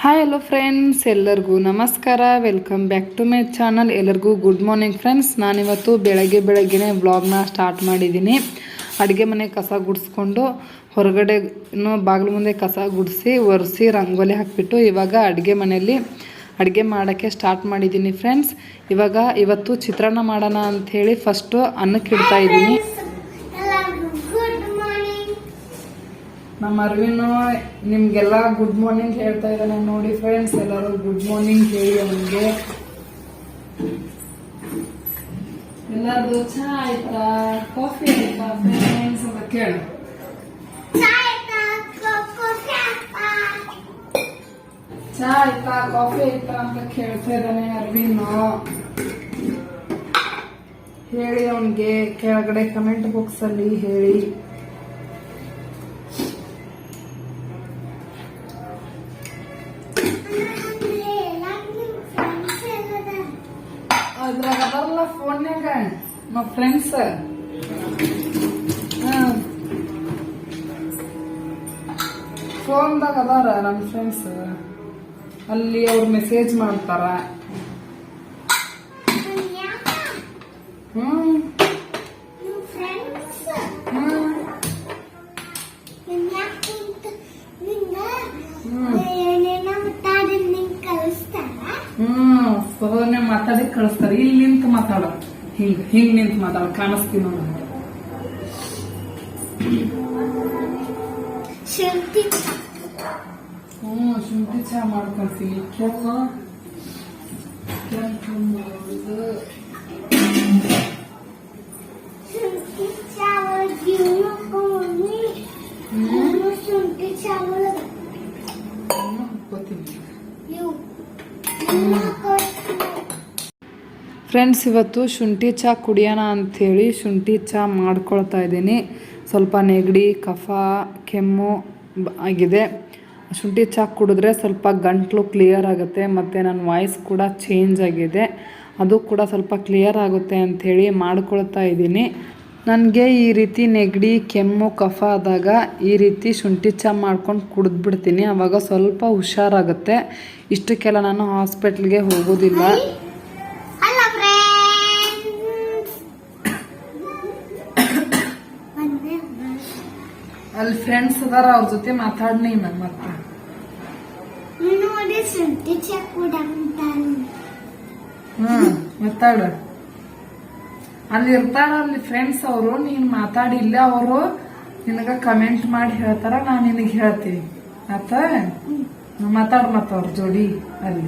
Hi hello friends ಎಲ್ಲರಿಗೂ ನಮಸ್ಕಾರ. Welcome back to my channel ಎಲ್ಲರಿಗೂ ಗುಡ್ ಮಾರ್ನಿಂಗ್ ಫ್ರೆಂಡ್ಸ್ ನಾನಿವತ್ತು ಬೆಳಗ್ಗೆ ಬೆಳಗ್ಗೆನೇ ವ್ಲಾಗ್ನ ಸ್ಟಾರ್ಟ್ ಮಾಡಿದ್ದೀನಿ. ಅಡುಗೆ ಮನೆ ಕಸ ಗುಡಿಸ್ಕೊಂಡು ಹೊರಗಡೆ ಬಾಗಿಲು ಮುಂದೆ ಕಸ ಗುಡಿಸಿ, ಒರೆಸಿ, ರಂಗೋಲಿ ಹಾಕಿಬಿಟ್ಟು ಇವಾಗ ಅಡುಗೆ ಮನೆಯಲ್ಲಿ ಅಡುಗೆ ಮಾಡೋಕ್ಕೆ ಸ್ಟಾರ್ಟ್ ಮಾಡಿದ್ದೀನಿ ಫ್ರೆಂಡ್ಸ್ ಇವಾಗ ಇವತ್ತು ಚಿತ್ರಾನ್ನ ಮಾಡೋಣ ಅಂಥೇಳಿ ಫಸ್ಟು ಅನ್ನಕ್ಕೆ ಇಡ್ತಾ ನಮ್ಮ ಅರವಿನು ನಿಮ್ಗೆಲ್ಲ ಗುಡ್ ಮಾರ್ನಿಂಗ್ ಹೇಳ್ತಾ ಇದ್ದಾನೆ. ನೋಡಿ ಫ್ರೆಂಡ್ಸ್ ಎಲ್ಲರೂ ಗುಡ್ ಮಾರ್ನಿಂಗ್ ಹೇಳಿ ಅವನಿಗೆ. ಎಲ್ಲರದು ಚಹಾ ಆಯ್ತಾ? ಕಾಫಿ ಆಯ್ತಾ ಫ್ರೆಂಡ್ಸ್ ಅಂತ ಕೇಳು. ಚಾ ಆಯ್ತಾ? ಕಾಫಿ ಆಯ್ತಾ? ಅಂತ ಕೇಳ್ತಾ ಇದ್ದಾನೆ ಅರವಿನು ಹೇಳಿ ಅವನಿಗೆ ಕೆಳಗಡೆ ಕಮೆಂಟ್ ಬಾಕ್ಸ್ ಅಲ್ಲಿ ಹೇಳಿ. ಫೋನ್ಯಾಗ ನಮ್ಮ ಫ್ರೆಂಡ್ಸ್ ಫೋನ್ದಾಗ ಅದಾರ ನಮ್ಮ ಫ್ರೆಂಡ್ಸ್ ಅಲ್ಲಿ ಅವ್ರು ಮೆಸೇಜ್ ಮಾಡ್ತಾರ. ಹ್ಮ್. ಹ್ಮ್. ಫೋನ್ ಮಾತಾಡಿ ಕಳಿಸ್ತಾರೆ. ಇಲ್ಲಿ ನಿಂತು ಮಾತಾಡ ಹಿಂಗ್ ಹಿಂಗ್ ನಿಂತು ಮಾತಾಡ ಕಾಣಿಸ್ತೀವಿ ನೋಡ ಶುಂಠಿ ಹ್ಮ್ ಶುಂಠಿ ಚಹಾ ಮಾಡ್ಕೊಂತೀವಿ ಕೆಮ್ಮ ಕೆಂಪು ಫ್ರೆಂಡ್ಸ್ ಇವತ್ತು ಶುಂಠಿ ಚಹಾ ಕುಡಿಯೋಣ ಅಂಥೇಳಿ ಶುಂಠಿ ಚಹಾ ಮಾಡ್ಕೊಳ್ತಾ ಇದ್ದೀನಿ. ಸ್ವಲ್ಪ ನೆಗಡಿ, ಕಫ, ಕೆಮ್ಮು ಆಗಿದೆ. ಶುಂಠಿ ಚಹಾ ಕುಡಿದ್ರೆ ಸ್ವಲ್ಪ ಗಂಟಲು ಕ್ಲಿಯರ್ ಆಗುತ್ತೆ ಮತ್ತು ನನ್ನ ವಾಯ್ಸ್ ಕೂಡ ಚೇಂಜ್ ಆಗಿದೆ. ಅದು ಕೂಡ ಸ್ವಲ್ಪ ಕ್ಲಿಯರ್ ಆಗುತ್ತೆ ಅಂಥೇಳಿ ಮಾಡ್ಕೊಳ್ತಾ ಇದ್ದೀನಿ. ನನಗೆ ಈ ರೀತಿ ನೆಗಡಿ, ಕೆಮ್ಮು, ಕಫ ಆದಾಗ ಈ ರೀತಿ ಶುಂಠಿ ಚಹಾ ಮಾಡ್ಕೊಂಡು ಕುಡಿದ್ಬಿಡ್ತೀನಿ. ಆವಾಗ ಸ್ವಲ್ಪ ಹುಷಾರಾಗುತ್ತೆ. ಇಷ್ಟಕ್ಕೆಲ್ಲ ನಾನು ಹಾಸ್ಪಿಟ್ಲ್ಗೆ ಹೋಗೋದಿಲ್ಲ. ಅಲ್ಲಿ ಫ್ರೆಂಡ್ಸ್ ಅದಾರ ಅವ್ರ ಜೊತೆ ಮಾತಾಡ್ನಿ ನಾನು ಮತ್ತೆ ಹ್ಮ್ ಮಾತಾಡು ಅಲ್ಲಿ ಇರ್ತಾರ ಅಲ್ಲಿ ಫ್ರೆಂಡ್ಸ್ ಅವರು ನೀನ್ ಮಾತಾಡಿ ಇಲ್ಲ ಅವರು ನಿನಗ ಕಮೆಂಟ್ ಮಾಡಿ ಹೇಳ್ತಾರ ನಾ ನಿನಗೆ ಹೇಳ್ತೀನಿ. ಆತ? ಮಾತಾಡ್ ಮತ್ತ ಅವ್ರ ಜೋಡಿ ಅಲ್ಲಿ.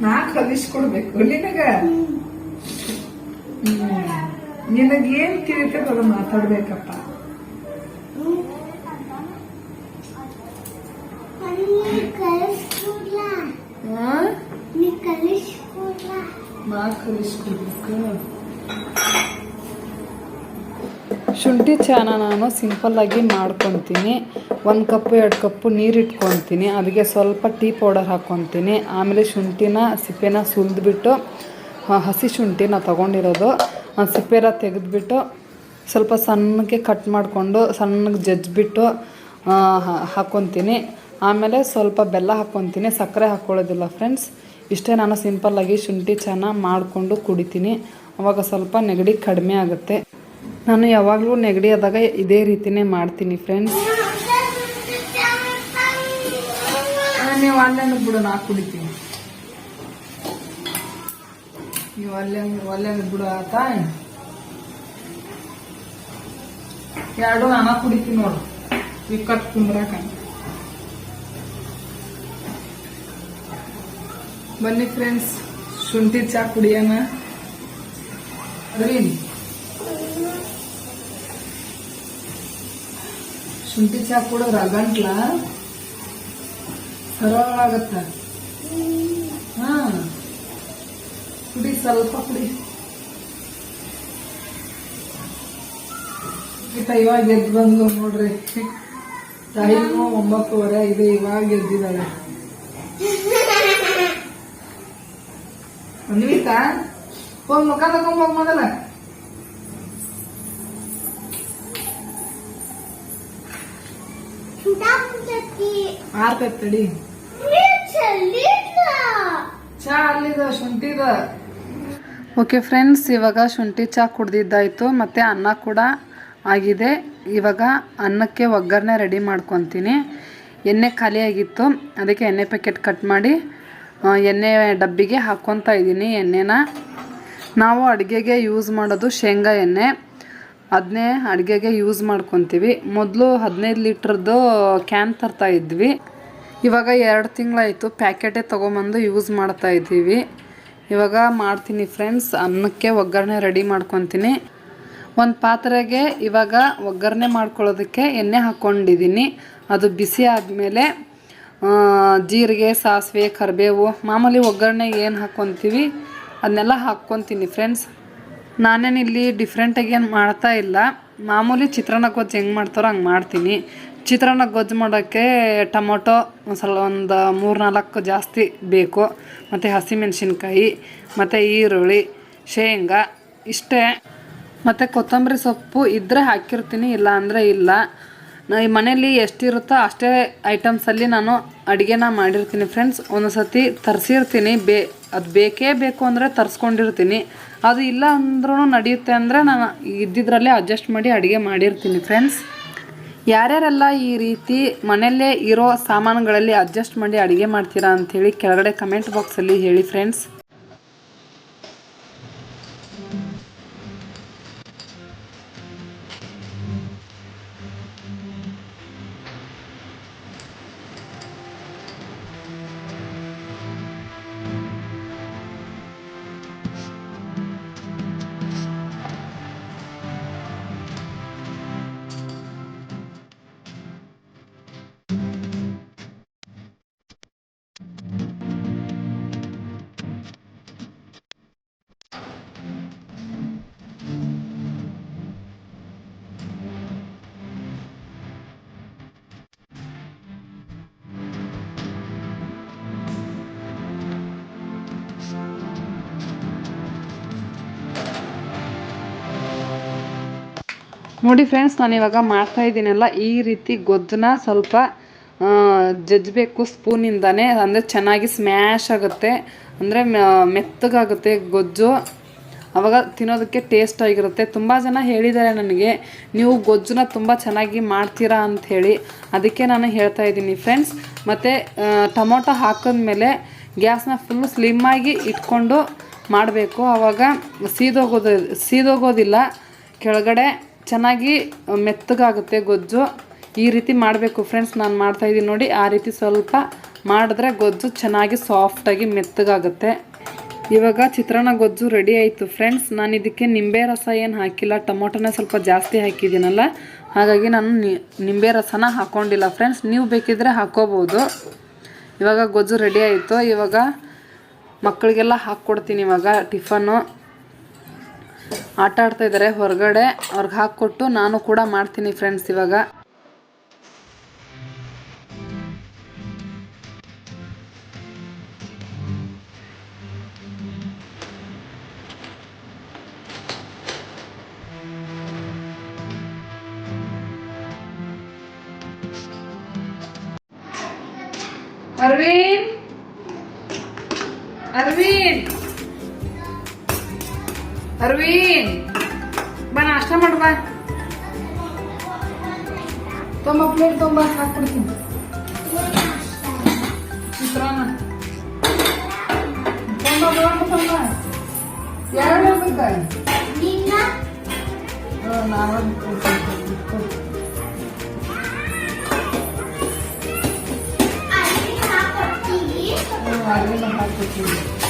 ನಾ ಕಲಿಸ್ಕೊಡ್ಬೇಕು ನಿನಗ? ಹ್ಮ್. ನಿನಗ ಏನ್ ತಿಳಿತದ ಅದು ಮಾತಾಡ್ಬೇಕಪ್ಪ ಶುಂಠಿ ಚಾನ ನಾನು ಸಿಂಪಲ್ಲಾಗಿ ಮಾಡ್ಕೊತೀನಿ. ಒಂದು ಕಪ್ಪು, ಎರಡು ಕಪ್ಪು ನೀರು ಇಟ್ಕೊತೀನಿ. ಅದಕ್ಕೆ ಸ್ವಲ್ಪ ಟೀ ಪೌಡರ್ ಹಾಕ್ಕೊತೀನಿ ಆಮೇಲೆ ಶುಂಠಿನ ಸಿಪ್ಪೆನ ಸುಲಿದ್ಬಿಟ್ಟು ಹಸಿ ಶುಂಠಿ ನಾ ತೊಗೊಂಡಿರೋದು. ಸಿಪ್ಪೆರ ತೆಗೆದುಬಿಟ್ಟು ತೆಗೆದ್ಬಿಟ್ಟು ಸ್ವಲ್ಪ ಸಣ್ಣಗೆ ಕಟ್ ಮಾಡಿಕೊಂಡು ಸಣ್ಣಗೆ ಜಜ್ಜಿಬಿಟ್ಟು ಹಾಕ್ಕೊತೀನಿ ಆಮೇಲೆ ಸ್ವಲ್ಪ ಬೆಲ್ಲ ಹಾಕ್ಕೊತೀನಿ ಸಕ್ಕರೆ ಹಾಕ್ಕೊಳ್ಳೋದಿಲ್ಲ ಫ್ರೆಂಡ್ಸ್ ಇಷ್ಟೇ ನಾನು ಸಿಂಪಲ್ಲಾಗಿ ಶುಂಠಿ ಚೆನ್ನಾಗಿ ಮಾಡಿಕೊಂಡು ಕುಡಿತೀನಿ. ಅವಾಗ ಸ್ವಲ್ಪ ನೆಗಡಿ ಕಡಿಮೆ ಆಗುತ್ತೆ. ನಾನು ಯಾವಾಗಲೂ ನೆಗಡಿ ಆದಾಗ ಇದೇ ರೀತಿನೇ ಮಾಡ್ತೀನಿ ಫ್ರೆಂಡ್ಸ್ ನೀವು ಆನ್ಲೈನ್ ಬಿಡು ನಾ ಕುಡಿತೀನಿ. ನೀವು ಅಲ್ಲೇ ಅಲ್ಲೇ ಬಿಡು ಆತ. ಎರಡು ನಾನ ಕುಡಿತೀನಿ ನೋಡು. ವಿಕಟ್ ಕುಂದ್ರಾಕ. ಬನ್ನಿ ಫ್ರೆಂಡ್ಸ್ ಶುಂಠಿ ಚಾ ಕುಡಿಯೋಣ. ಅದ್ರೀನ್ ಶುಂಠಿ ಚಾ ಕುಡಿದ್ರ ಗಂಟ್ಲ ಸರಳ ಆಗತ್ತ ಹಾ ಕುಡಿ ಸ್ವಲ್ಪ ಕುಡಿ ಈತ ಇವಾಗ ಎದ್ದು ಬಂದು ನೋಡ್ರಿ. ಟೈಮು ಒಂಬತ್ತುವರೆ ಇದೆ ಇವಾಗ ಎದ್ದಿದ್ದಾಳೆ. ಅನ್ವಿತಾ ಫೋನ್ ಮುಖ ತಗೊಂಬೋಗ್ ಮೊದಲ. ಆರ್ತೈತ್ ತಡಿ ಚಾ ಅಲ್ಲಿದ ಶುಂಠಿದ. ಓಕೆ ಫ್ರೆಂಡ್ಸ್ ಇವಾಗ ಶುಂಠಿ ಚಾ ಕುಡ್ದಿದ್ದಾಯಿತು, ಮತ್ತು ಅನ್ನ ಕೂಡ ಆಗಿದೆ. ಇವಾಗ ಅನ್ನಕ್ಕೆ ಒಗ್ಗರಣೆ ರೆಡಿ ಮಾಡ್ಕೊತೀನಿ. ಎಣ್ಣೆ ಖಾಲಿಯಾಗಿತ್ತು ಅದಕ್ಕೆ ಎಣ್ಣೆ ಪ್ಯಾಕೆಟ್ ಕಟ್ ಮಾಡಿ ಎಣ್ಣೆ ಡಬ್ಬಿಗೆ ಹಾಕ್ಕೊತಾ ಇದ್ದೀನಿ ಎಣ್ಣೆನ. ನಾವು ಅಡುಗೆಗೆ ಯೂಸ್ ಮಾಡೋದು ಶೇಂಗಾ ಎಣ್ಣೆ. ಅದನ್ನೇ ಅಡುಗೆಗೆ ಯೂಸ್ ಮಾಡ್ಕೊತೀವಿ. ಮೊದಲು ಹದಿನೈದು ಲೀಟ್ರದ್ದು ಕ್ಯಾನ್ ತರ್ತಾ ಇದ್ವಿ. ಇವಾಗ ಎರಡು ತಿಂಗಳಾಯಿತು ಪ್ಯಾಕೆಟೇ ತೊಗೊಂಬಂದು ಯೂಸ್ ಮಾಡ್ತಾ ಇದ್ದೀವಿ. ಇವಾಗ ಮಾಡ್ತೀನಿ ಫ್ರೆಂಡ್ಸ್ ಅನ್ನಕ್ಕೆ ಒಗ್ಗರಣೆ ರೆಡಿ ಮಾಡ್ಕೊತೀನಿ. ಒಂದು ಪಾತ್ರೆಗೆ ಇವಾಗ ಒಗ್ಗರಣೆ ಮಾಡ್ಕೊಳ್ಳೋದಕ್ಕೆ ಎಣ್ಣೆ ಹಾಕ್ಕೊಂಡಿದ್ದೀನಿ. ಅದು ಬಿಸಿ ಆದಮೇಲೆ ಜೀರಿಗೆ, ಸಾಸಿವೆ, ಕರಿಬೇವು, ಮಾಮೂಲಿ ಒಗ್ಗರಣೆ ಏನು ಹಾಕ್ಕೊತೀವಿ ಅದನ್ನೆಲ್ಲ ಹಾಕ್ಕೊತೀನಿ ಫ್ರೆಂಡ್ಸ್ ನಾನೇನಿಲ್ಲಿ ಡಿಫ್ರೆಂಟಾಗಿ ಏನು ಮಾಡ್ತಾ ಇಲ್ಲ. ಮಾಮೂಲಿ ಚಿತ್ರಾನ್ನ ಗೊಜ್ಜು ಹೆಂಗೆ ಮಾಡ್ತಾರೋ ಹಂಗೆ ಮಾಡ್ತೀನಿ. ಚಿತ್ರಾನ್ನ ಗೊಜ್ಜು ಮಾಡೋಕ್ಕೆ ಟೊಮೊಟೊ ಒಂದು ಸಲ ಒಂದು ಮೂರು ನಾಲ್ಕು ಜಾಸ್ತಿ ಬೇಕು. ಮತ್ತು ಹಸಿಮೆಣಸಿನ್ಕಾಯಿ, ಮತ್ತು ಈರುಳ್ಳಿ, ಶೇಂಗಾ ಇಷ್ಟೇ. ಮತ್ತು ಕೊತ್ತಂಬರಿ ಸೊಪ್ಪು ಇದ್ದರೆ ಹಾಕಿರ್ತೀನಿ ಇಲ್ಲ. ಅಂದರೆ ಇಲ್ಲ ಈ ಮನೇಲಿ ಎಷ್ಟಿರುತ್ತೋ ಅಷ್ಟೇ ಐಟಮ್ಸಲ್ಲಿ ನಾನು ಅಡುಗೆನ ಮಾಡಿರ್ತೀನಿ ಫ್ರೆಂಡ್ಸ್ ಒಂದೊಂದ್ಸತಿ ತರಿಸಿರ್ತೀನಿ, ಬೇ ಅದು ಬೇಕೇ ಬೇಕು ಅಂದರೆ ತರಿಸ್ಕೊಂಡಿರ್ತೀನಿ. ಅದು ಇಲ್ಲ ಅಂದ್ರೂ ನಡೆಯುತ್ತೆ ಅಂದರೆ ನಾನು ಇದ್ದಿದ್ರಲ್ಲೇ ಅಡ್ಜಸ್ಟ್ ಮಾಡಿ ಅಡುಗೆ ಮಾಡಿರ್ತೀನಿ ಫ್ರೆಂಡ್ಸ್ ಯಾರ್ಯಾರೆಲ್ಲ ಈ ರೀತಿ ಮನೆಯಲ್ಲೇ ಇರೋ ಸಾಮಾನುಗಳಲ್ಲಿ ಅಡ್ಜಸ್ಟ್ ಮಾಡಿ ಅಡುಗೆ ಮಾಡ್ತೀರಾ ಅಂಥೇಳಿ ಕೆಳಗಡೆ ಕಮೆಂಟ್ ಬಾಕ್ಸಲ್ಲಿ ಹೇಳಿ ಫ್ರೆಂಡ್ಸ್ ನೋಡಿ ಫ್ರೆಂಡ್ಸ್ ನಾನು ಇವಾಗ ಮಾಡ್ತಾ ಇದ್ದೀನಲ್ಲ, ಈ ರೀತಿ ಗೊಜ್ಜನ್ನ ಸ್ವಲ್ಪ ಜಜ್ಜಬೇಕು ಸ್ಪೂನಿಂದಾನೇ. ಅಂದರೆ ಚೆನ್ನಾಗಿ ಸ್ಮ್ಯಾಶ್ ಆಗುತ್ತೆ. ಅಂದರೆ ಮೆತ್ತಗಾಗುತ್ತೆ ಗೊಜ್ಜು. ಅವಾಗ ತಿನ್ನೋದಕ್ಕೆ ಟೇಸ್ಟ್ ಆಗಿರುತ್ತೆ. ತುಂಬ ಜನ ಹೇಳಿದ್ದಾರೆ ನನಗೆ, ನೀವು ಗೊಜ್ಜನ್ನ ತುಂಬ ಚೆನ್ನಾಗಿ ಮಾಡ್ತೀರಾ ಅಂತ ಹೇಳಿ. ಅದಕ್ಕೆ ನಾನು ಹೇಳ್ತಾ ಇದ್ದೀನಿ ಫ್ರೆಂಡ್ಸ್ ಮತ್ತು ಟೊಮೊಟೊ ಹಾಕಿದ್ಮೇಲೆ ಗ್ಯಾಸ್ನ ಫುಲ್ಲು ಸ್ಲಿಮ್ಮಾಗಿ ಇಟ್ಕೊಂಡು ಮಾಡಬೇಕು. ಆವಾಗ ಸೀದೋಗೋದು, ಸೀದೋಗೋದಿಲ್ಲ. ಕೆಳಗಡೆ ಚೆನ್ನಾಗಿ ಮೆತ್ತಗಾಗುತ್ತೆ ಗೊಜ್ಜು. ಈ ರೀತಿ ಮಾಡಬೇಕು ಫ್ರೆಂಡ್ಸ್ ನಾನು ಮಾಡ್ತಾ ಇದ್ದೀನಿ ನೋಡಿ. ಆ ರೀತಿ ಸ್ವಲ್ಪ ಮಾಡಿದ್ರೆ ಗೊಜ್ಜು ಚೆನ್ನಾಗಿ ಸಾಫ್ಟಾಗಿ ಮೆತ್ತಗಾಗುತ್ತೆ. ಇವಾಗ ಚಿತ್ರಾನ್ನ ಗೊಜ್ಜು ರೆಡಿ ಆಯಿತು ಫ್ರೆಂಡ್ಸ್ ನಾನು ಇದಕ್ಕೆ ನಿಂಬೆ ರಸ ಏನು ಹಾಕಿಲ್ಲ. ಟೊಮೊಟೊನೇ ಸ್ವಲ್ಪ ಜಾಸ್ತಿ ಹಾಕಿದ್ದೀನಲ್ಲ. ಹಾಗಾಗಿ ನಾನು ನಿಂಬೆ ರಸನ ಹಾಕ್ಕೊಂಡಿಲ್ಲ ಫ್ರೆಂಡ್ಸ್ ನೀವು ಬೇಕಿದ್ರೆ ಹಾಕೋಬೋದು. ಇವಾಗ ಗೊಜ್ಜು ರೆಡಿ ಆಯಿತು. ಇವಾಗ ಮಕ್ಕಳಿಗೆಲ್ಲ ಹಾಕ್ಕೊಡ್ತೀನಿ ಇವಾಗ ಟಿಫನ್ನು. ಆಟ ಆಡ್ತಾ ಇದ್ದಾರೆ ಹೊರಗಡೆ ಅವ್ರಿಗೆ ಹಾಕ್ಕೊಟ್ಟು ನಾನು ಕೂಡ ಮಾಡ್ತೀನಿ ಫ್ರೆಂಡ್ಸ್ ಇವಾಗ. ಅರವಿಂದ್! ಅರವಿಂದ್! ಅರವಿಂದ್ ಬಾ ನಾಷ್ಟ ಮಾಡು ಬಾ ತೊಂಬ ಪ್ಲೇಟ್ ತೊಂಬ ಹಾಕ್ಬಿಡ್ತೀನಿ ಚಿತ್ರಾನ್ನ ತೊಂಬ ತೊಂಬ ತೊಂಬ ಎರಡು ಬೇಕಾಯ್ ನಿನ್ನ ನಾವ ಅಲ್ಲಿ ಹಾಕೊಡ್ತೀವಿ ಅಲ್ಲಿಂದ ಹಾಕ್ಬಿಡ್ತೀನಿ ಹಾಕಿ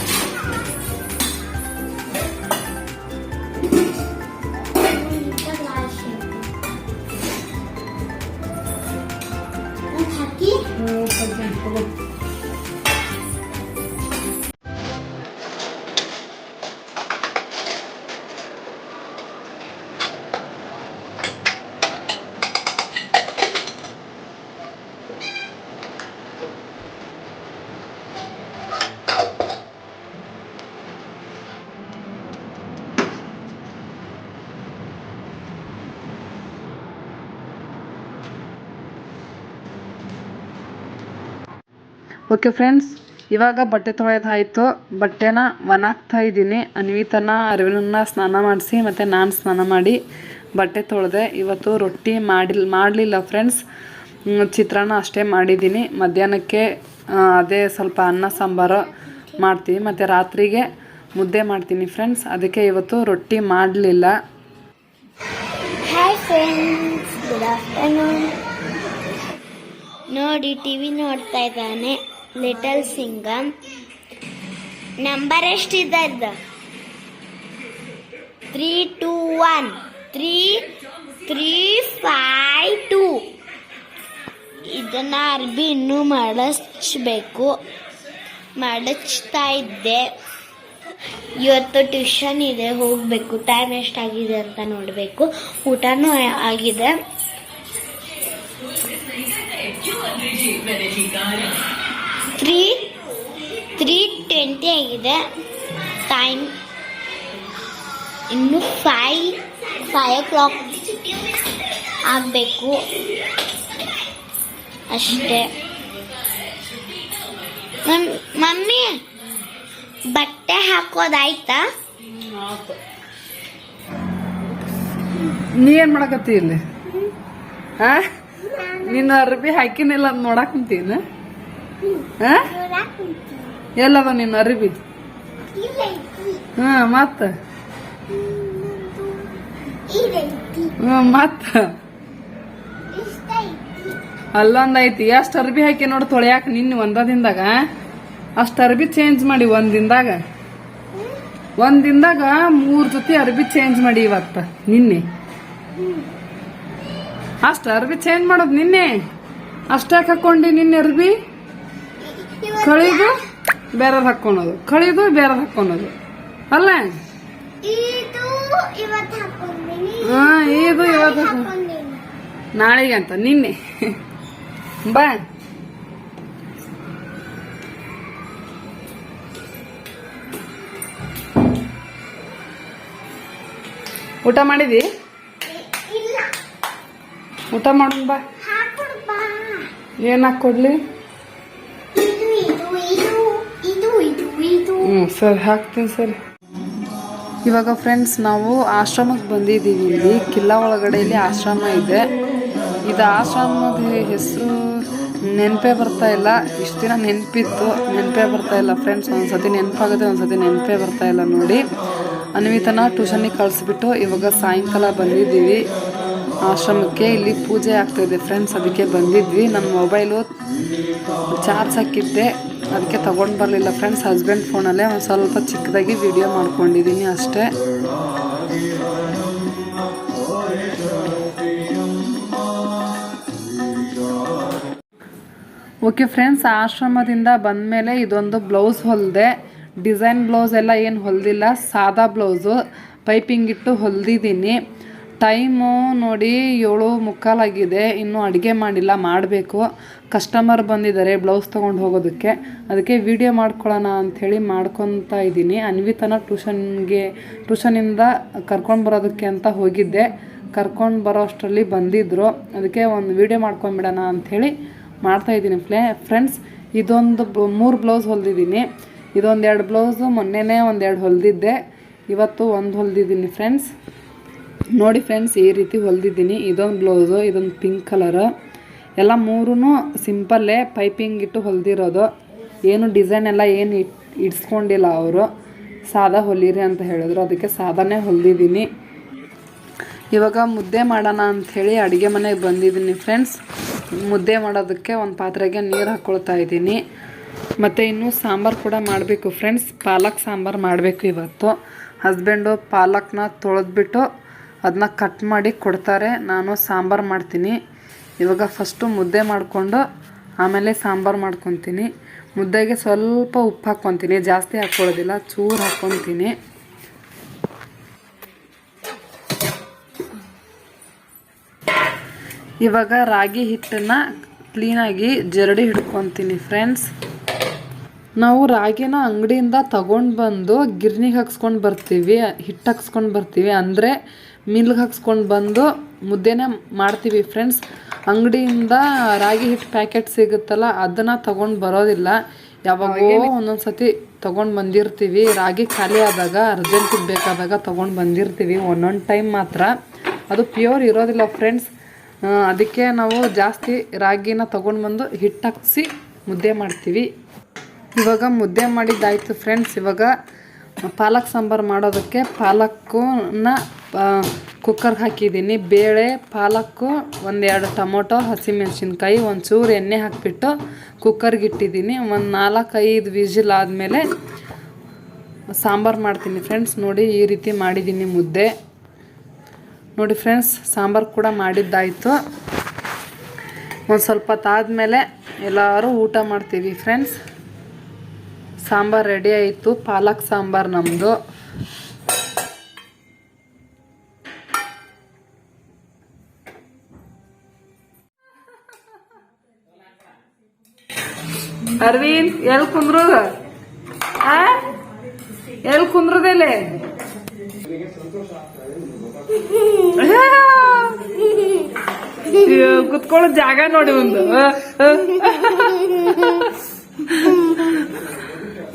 ಓಕೆ ಫ್ರೆಂಡ್ಸ್ ಇವಾಗ ಬಟ್ಟೆ ತೊಳೆಯೋದಾಯಿತು ಬಟ್ಟೆನ ಒಣಾಗ್ತಾ ಇದ್ದೀನಿ. ಅನ್ವಿತನ ಅರಿವಿನ ಸ್ನಾನ ಮಾಡಿಸಿ ಮತ್ತು ನಾನು ಸ್ನಾನ ಮಾಡಿ ಬಟ್ಟೆ ತೊಳೆದೆ. ಇವತ್ತು ರೊಟ್ಟಿ ಮಾಡಿಲ್, ಮಾಡಲಿಲ್ಲ ಫ್ರೆಂಡ್ಸ್ ಚಿತ್ರಾನ್ನ ಅಷ್ಟೇ ಮಾಡಿದ್ದೀನಿ. ಮಧ್ಯಾಹ್ನಕ್ಕೆ ಅದೇ ಸ್ವಲ್ಪ ಅನ್ನ, ಸಾಂಬಾರು ಮಾಡ್ತೀವಿ. ಮತ್ತು ರಾತ್ರಿಗೆ ಮುದ್ದೆ ಮಾಡ್ತೀನಿ ಫ್ರೆಂಡ್ಸ್ ಅದಕ್ಕೆ ಇವತ್ತು ರೊಟ್ಟಿ ಮಾಡಲಿಲ್ಲ. ನೋಡಿ ಟಿ ವಿ ನೋಡ್ತಾ ಇದ್ದಾನೆ. ಲಿಟಲ್ ಸಿಂಗಮ್ ನಂಬರ್ ಎಷ್ಟಿದೆ ಇದು three two one three three five two ಇದನ್ನು ಅರ್ಬಿ ಇನ್ನೂ ಮಾಡಿಸ್ಬೇಕು ಮಾಡಿಸ್ತಾ ಇದ್ದೆ ಇವತ್ತು ಟ್ಯೂಷನ್ ಇದೆ ಹೋಗಬೇಕು ಟೈಮ್ ಎಷ್ಟಾಗಿದೆ ಅಂತ ನೋಡಬೇಕು ಊಟನೂ ಆಗಿದೆ ತ್ರೀ ತ್ರೀ ಟ್ವೆಂಟಿ ಆಗಿದೆ. ಟೈಮ್ ಇನ್ನು ಫೈ ಫೈ ಓ ಕ್ಲಾಕ್ ಆಗಬೇಕು. ಅಷ್ಟೇ. ಮಮ್- ಮಮ್ಮಿ, ಬಟ್ಟೆ ಹಾಕೋದಾಯ್ತಾ? ನೀ ಏನು ಮಾಡಕತ್ತಿ ಇಲ್ಲಿ? ಹಾ ನಿನ್ನ ಅರ್ಬಿ ಹಾಕಿನಿಲ್ಲ ಅಂತ ಕುಂತೀನ. ಎಲ್ಲದ ನಿನ್ನ ಅರ್ಬಿ ಹಾ, ಮತ್ತ? ಮತ್ತ? ಅಲ್ಲೊಂದ್ ಐತಿ ಎಷ್ಟ್ ಅರ್ಬಿ ಹಾಕಿ ನೋಡಿ ತೊಳ್ಯಾಕ ನಿನ್ನ ಒಂದ ದಿನದಾಗ ಅಷ್ಟ್ ಅರ್ಬಿ ಚೇಂಜ್ ಮಾಡಿ ಒಂದ್ ದಿನದಾಗ ದಿನದಾಗ ಮೂರ್ ಜೊತೆ ಅರ್ಬಿ ಚೇಂಜ್ ಮಾಡಿ ಇವತ್ತ, ನಿನ್ನೆ. ಅಷ್ಟ ಅರ್ಬಿ ಚೇಂಜ್ ಮಾಡೋದು ನಿನ್ನೆ. ಅಷ್ಟಾಕ್ ಹಾಕೊಂಡಿ ನಿನ್ನೆ ಅರ್ಬಿ? ಕಳಿದು ಬೇರೆ ಹಾಕೊಳೋದು ಕಳಿದು ಬೇರೆ ಹಾಕೊಳೋದು ಅಲ್ಲ? ಇದು ಇವತ್ತು ಹಾಕೊಂಡಿನಿ ಹಾ ಇದು ಇವತ್ತು ನಾಳೆಗೆ ಅಂತ ನಿನ್ನೆ. ಬಾ. ಊಟ ಮಾಡಿದಿ? ಊಟ ಮಾಡೋಣ ಬಾ. ಏನ್ ಹಾಕೊಡ್ಲಿ ಸರ್, ಹಾಕ್ತೀನಿ, ಸರ್. ಇವಾಗ ಫ್ರೆಂಡ್ಸ್ ನಾವು ಆಶ್ರಮಕ್ಕೆ ಬಂದಿದ್ದೀವಿ ಇಲ್ಲಿ. ಕಿಲ್ಲಾ ಒಳಗಡೆ ಇಲ್ಲಿ ಆಶ್ರಮ ಇದೆ. ಇದು ಆಶ್ರಮದ ಹೆಸರು ನೆನಪೇ ಬರ್ತಾ ಇಲ್ಲ. ಇಷ್ಟು ದಿನ ನೆನಪಿತ್ತು. ನೆನಪೇ ಬರ್ತಾ ಇಲ್ಲ ಫ್ರೆಂಡ್ಸ್ ಒಂದ್ಸತಿ ನೆನಪಾಗುತ್ತೆ ಒಂದ್ಸತಿ ನೆನಪೇ ಬರ್ತಾ ಇಲ್ಲ ನೋಡಿ. ಅನ್ವಿತನ ಟ್ಯೂಷನಿಗೆ ಕಳಿಸ್ಬಿಟ್ಟು ಇವಾಗ ಸಾಯಂಕಾಲ ಬಂದಿದ್ದೀವಿ. ಆಶ್ರಮಕ್ಕೆ ಇಲ್ಲಿ ಪೂಜೆ ಆಗ್ತಾಯಿದೆ ಫ್ರೆಂಡ್ಸ್ ಅದಕ್ಕೆ ಬಂದಿದ್ವಿ. ನನ್ನ ಮೊಬೈಲು ಚಾರ್ಜ್ ಹಾಕಿದ್ದೆ ಅದಕ್ಕೆ ತಗೊಂಡು ಬರಲಿಲ್ಲ ಫ್ರೆಂಡ್ಸ್ ಹಸ್ಬೆಂಡ್ ಫೋನಲ್ಲೇ ಒಂದು ಸ್ವಲ್ಪ ಚಿಕ್ಕದಾಗಿ ವಿಡಿಯೋ ಮಾಡ್ಕೊಂಡಿದ್ದೀನಿ ಅಷ್ಟೇ. ಓಕೆ ಫ್ರೆಂಡ್ಸ್ ಆಶ್ರಮದಿಂದ ಬಂದಮೇಲೆ ಇದೊಂದು ಬ್ಲೌಸ್ ಹೊಲಿದೆ. ಡಿಸೈನ್ ಬ್ಲೌಸ್ ಎಲ್ಲ ಏನು ಹೊಲಿದಿಲ್ಲ, ಸಾದಾ ಬ್ಲೌಸು ಪೈಪಿಂಗ್ ಇಟ್ಟು ಹೊಲಿದಿದ್ದೀನಿ ಟೈಮು ನೋಡಿ ಏಳು ಮುಕ್ಕಾಲಾಗಿದೆ ಇನ್ನೂ ಅಡುಗೆ ಮಾಡಿಲ್ಲ, ಮಾಡಬೇಕು. ಕಸ್ಟಮರ್ ಬಂದಿದ್ದಾರೆ, ಬ್ಲೌಸ್ ತೊಗೊಂಡು ಹೋಗೋದಕ್ಕೆ. ಅದಕ್ಕೆ ವಿಡಿಯೋ ಮಾಡ್ಕೊಳ್ಳೋಣ ಅಂಥೇಳಿ ಮಾಡ್ಕೊತಾ ಇದ್ದೀನಿ. ಅನ್ವಿತನ ಟ್ಯೂಷನ್ಗೆ, ಟ್ಯೂಷನಿಂದ ಕರ್ಕೊಂಡು ಬರೋದಕ್ಕೆ ಅಂತ ಹೋಗಿದ್ದೆ. ಕರ್ಕೊಂಡು ಬರೋ ಅಷ್ಟರಲ್ಲಿ ಬಂದಿದ್ದರು ಅದಕ್ಕೆ ಒಂದು ವಿಡಿಯೋ ಮಾಡ್ಕೊಂಬಿಡೋಣ ಅಂಥೇಳಿ ಮಾಡ್ತಾಯಿದ್ದೀನಿ ಫ್ಲೇ, ಫ್ರೆಂಡ್ಸ್. ಇದೊಂದು ಮೂರು ಬ್ಲೌಸ್ ಹೊಲ್ದಿದ್ದೀನಿ. ಇದೊಂದು ಎರಡು ಬ್ಲೌಸು, ಮೊನ್ನೆನೇ ಒಂದೆರಡು ಹೊಲ್ದಿದ್ದೆ. ಇವತ್ತು ಒಂದು ಹೊಲ್ದಿದ್ದೀನಿ, ಫ್ರೆಂಡ್ಸ್. ನೋಡಿ ಫ್ರೆಂಡ್ಸ್, ಈ ರೀತಿ ಹೊಲಿದಿದ್ದೀನಿ. ಇದೊಂದು ಬ್ಲೌಸು, ಇದೊಂದು ಪಿಂಕ್ ಕಲರ್ ಎಲ್ಲ ಮೂರೂ ಸಿಂಪಲ್ಲೇ ಪೈಪಿಂಗ್ ಇಟ್ಟು ಹೊಲ್ದಿರೋದು. ಏನು ಡಿಸೈನ್ ಎಲ್ಲ ಏನು ಇಟ್, ಇಡ್ಸ್ಕೊಂಡಿಲ್ಲ ಅವರು. ಸಾದಾ ಹೊಲೀರಿ ಅಂತ ಹೇಳಿದ್ರು. ಅದಕ್ಕೆ ಸಾದಾನೇ ಹೊಲಿದಿದ್ದೀನಿ. ಇವಾಗ ಮುದ್ದೆ ಮಾಡೋಣ ಅಂಥೇಳಿ ಅಡುಗೆ ಮನೆಗೆ ಬಂದಿದ್ದೀನಿ ಫ್ರೆಂಡ್ಸ್. ಮುದ್ದೆ ಮಾಡೋದಕ್ಕೆ ಒಂದು ಪಾತ್ರೆಗೆ ನೀರು ಹಾಕ್ಕೊಳ್ತಾ ಇದ್ದೀನಿ. ಮತ್ತು ಇನ್ನೂ ಸಾಂಬಾರು ಕೂಡ ಮಾಡಬೇಕು ಫ್ರೆಂಡ್ಸ್. ಪಾಲಕ್ ಸಾಂಬಾರು ಮಾಡಬೇಕು ಇವತ್ತು. ಹಸ್ಬೆಂಡು ಪಾಲಕ್ನ ತೊಳೆದ್ಬಿಟ್ಟು ಅದನ್ನ ಕಟ್ ಮಾಡಿ ಕೊಡ್ತಾರೆ. ನಾನು ಸಾಂಬಾರು ಮಾಡ್ತೀನಿ. ಇವಾಗ ಫಸ್ಟು ಮುದ್ದೆ ಮಾಡಿಕೊಂಡು ಆಮೇಲೆ ಸಾಂಬಾರು ಮಾಡ್ಕೊತೀನಿ. ಮುದ್ದೆಗೆ ಸ್ವಲ್ಪ ಉಪ್ಪು ಹಾಕ್ಕೊತೀನಿ. ಜಾಸ್ತಿ ಹಾಕ್ಕೊಳ್ಳೋದಿಲ್ಲ ಚೂರು ಹಾಕ್ಕೊತೀನಿ. ಇವಾಗ ರಾಗಿ ಹಿಟ್ಟನ್ನು ಕ್ಲೀನಾಗಿ ಜರಡಿ ಹಿಡ್ಕೊತೀನಿ ಫ್ರೆಂಡ್ಸ್ ನಾವು ರಾಗಿನ ಅಂಗಡಿಯಿಂದ ತಗೊಂಡು ಬಂದು ಗಿರ್ನಿಗೆ ಹಾಕ್ಸ್ಕೊಂಡು ಬರ್ತೀವಿ ಹಿಟ್ಟು ಹಾಕ್ಸ್ಕೊಂಡು ಬರ್ತೀವಿ. ಅಂದರೆ ಮಿಲ್ಗೆ ಹಾಕ್ಸ್ಕೊಂಡು ಬಂದು ಮುದ್ದೆನೇ ಮಾಡ್ತೀವಿ ಫ್ರೆಂಡ್ಸ್ ಅಂಗಡಿಯಿಂದ ರಾಗಿ ಹಿಟ್ಟು ಪ್ಯಾಕೆಟ್ ಸಿಗುತ್ತಲ್ಲ ಅದನ್ನು ತಗೊಂಡು ಬರೋದಿಲ್ಲ. ಯಾವಾಗೋ ಒಂದೊಂದು ಸತಿ ತೊಗೊಂಡು ಬಂದಿರ್ತೀವಿ. ರಾಗಿ ಖಾಲಿ ಆದಾಗ ಅರ್ಜೆಂಟಿಗೆ ಬೇಕಾದಾಗ ತೊಗೊಂಡು ಬಂದಿರ್ತೀವಿ. ಒಂದೊಂದು ಟೈಮ್ ಮಾತ್ರ. ಅದು ಪ್ಯೂರ್ ಇರೋದಿಲ್ಲ ಫ್ರೆಂಡ್ಸ್ ಅದಕ್ಕೆ ನಾವು ಜಾಸ್ತಿ ರಾಗಿನ ತೊಗೊಂಡು ಬಂದು ಹಿಟ್ಟು ಹಾಕ್ಸಿ ಮುದ್ದೆ ಮಾಡ್ತೀವಿ. ಇವಾಗ ಮುದ್ದೆ ಮಾಡಿದ್ದಾಯಿತು ಫ್ರೆಂಡ್ಸ್ ಇವಾಗ ಪಾಲಕ್ ಸಾಂಬಾರು ಮಾಡೋದಕ್ಕೆ ಪಾಲಕ್ಕನ್ನ ಕುಕ್ಕರ್ಗೆ ಹಾಕಿದ್ದೀನಿ. ಬೇಳೆ, ಪಾಲಕ್ಕು, ಒಂದೆರಡು ಟೊಮೊಟೊ, ಹಸಿಮೆಣಸಿನ್ಕಾಯಿ ಒಂಚೂರು ಎಣ್ಣೆ ಹಾಕಿಬಿಟ್ಟು ಕುಕ್ಕರ್ಗೆ ಇಟ್ಟಿದ್ದೀನಿ. ಒಂದು ನಾಲ್ಕೈದು ವಿಜಿಲ್ ಆದಮೇಲೆ ಸಾಂಬಾರು ಮಾಡ್ತೀನಿ ಫ್ರೆಂಡ್ಸ್ ನೋಡಿ ಈ ರೀತಿ ಮಾಡಿದ್ದೀನಿ ಮುದ್ದೆ. ನೋಡಿ ಫ್ರೆಂಡ್ಸ್ ಸಾಂಬಾರು ಕೂಡ ಮಾಡಿದ್ದಾಯಿತು. ಒಂದು ಸ್ವಲ್ಪ ಹೊತ್ತಾದಮೇಲೆ ಎಲ್ಲರೂ ಊಟ ಮಾಡ್ತೀವಿ ಫ್ರೆಂಡ್ಸ್ ಸಾಂಬಾರು ರೆಡಿ ಆಯಿತು. ಪಾಲಕ್ ಸಾಂಬಾರ್ ನಮ್ಮದು ಅರವಿಂದ್, ಎಲ್ ಕುಂದ್ರು? ಎಲ್ ಎಲ್ಲಿ ಕುಂದ್ರದೇಲೆ ಕುತ್ಕೊಳ್ಳೋ ಜಾಗ ನೋಡಿ ಒಂದು.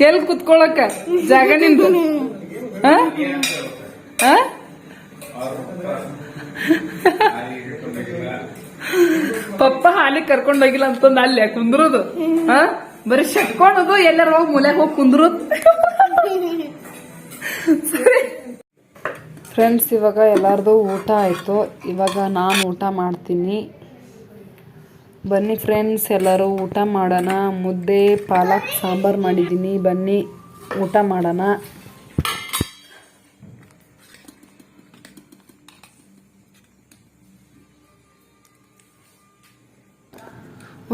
ಎಲ್ಲಿ ಕುತ್ಕೊಳಕ? ಜಾಗ ನಿಂದು? ಪಪ್ಪ ಹಾಲಿಗೆ ಕರ್ಕೊಂಡ್ ಹೋಗಿಲ್ಲ ಅಂತಂದ್ ಅಲ್ಲೇ ಕುಂದ್ರದು? ಹಾ? ಬರೀ ಶಕ್ಕೊಳೋದು ಎಲ್ಲಾರ ಹೋಗಿ ಮೂಲೆ ಹೋಗಿ ಕುಂದ್ರುದು. ಫ್ರೆಂಡ್ಸ್ ಇವಾಗ ಎಲ್ಲಾರ್ದು ಊಟ ಆಯಿತು. ಇವಾಗ ನಾನು ಊಟ ಮಾಡ್ತೀನಿ. ಬನ್ನಿ ಫ್ರೆಂಡ್ಸ್ ಎಲ್ಲರೂ ಊಟ ಮಾಡೋಣ. ಮುದ್ದೆ, ಪಾಲಕ್, ಸಾಂಬಾರು ಮಾಡಿದ್ದೀನಿ. ಬನ್ನಿ, ಊಟ ಮಾಡೋಣ.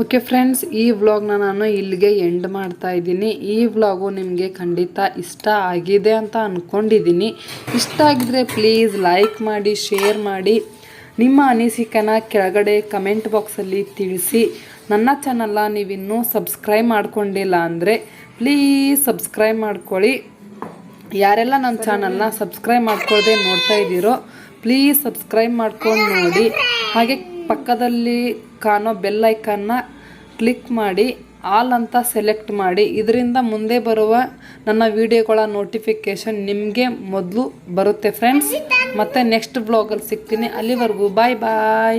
ಓಕೆ ಫ್ರೆಂಡ್ಸ್ ಈ ವ್ಲಾಗ್ನ ನಾನು ಇಲ್ಲಿಗೆ ಎಂಡ್ ಮಾಡ್ತಾ ಇದ್ದೀನಿ. ಈ ವ್ಲಾಗು ನಿಮಗೆ ಖಂಡಿತ ಇಷ್ಟ ಆಗಿದೆ ಅಂತ ಅಂದ್ಕೊಂಡಿದ್ದೀನಿ ಇಷ್ಟ ಆಗಿದ್ರೆ ಪ್ಲೀಸ್ ಲೈಕ್ ಮಾಡಿ ಶೇರ್ ಮಾಡಿ. ನಿಮ್ಮ ಅನಿಸಿಕೆನ ಕೆಳಗಡೆ ಕಮೆಂಟ್ ಬಾಕ್ಸಲ್ಲಿ ತಿಳಿಸಿ. ನನ್ನ ಚಾನಲ್ನ ನೀವಿನ್ನೂ ಸಬ್ಸ್ಕ್ರೈಬ್ ಮಾಡ್ಕೊಂಡಿಲ್ಲ ಅಂದರೆ ಪ್ಲೀಸ್ ಸಬ್ಸ್ಕ್ರೈಬ್ ಮಾಡ್ಕೊಳ್ಳಿ. ಯಾರೆಲ್ಲ ನನ್ನ ಚಾನಲ್ನ ಸಬ್ಸ್ಕ್ರೈಬ್ ಮಾಡ್ಕೊಳ್ಳದೆ ನೋಡ್ತಾ ಇದ್ದೀರೋ ಪ್ಲೀಸ್ ಸಬ್ಸ್ಕ್ರೈಬ್ ಮಾಡ್ಕೊಂಡು ನೋಡಿ. ಹಾಗೆ ಪಕ್ಕದಲ್ಲಿ ಕಾಣೋ ಬೆಲ್ ಐಕನ್ನ ಕ್ಲಿಕ್ ಮಾಡಿ. ಆಲ್ ಅಂತ ಸೆಲೆಕ್ಟ್ ಮಾಡಿ ಇದರಿಂದ ಮುಂದೆ ಬರುವ ನನ್ನ ವಿಡಿಯೋಗಳ ನೋಟಿಫಿಕೇಷನ್ ನಿಮಗೆ ಮೊದಲು ಬರುತ್ತೆ ಫ್ರೆಂಡ್ಸ್. ಮತ್ತೆ ನೆಕ್ಸ್ಟ್ ಬ್ಲಾಗಲ್ಲಿ ಸಿಗ್ತೀನಿ. ಅಲ್ಲಿವರೆಗೂ ಬಾಯ್ ಬಾಯ್.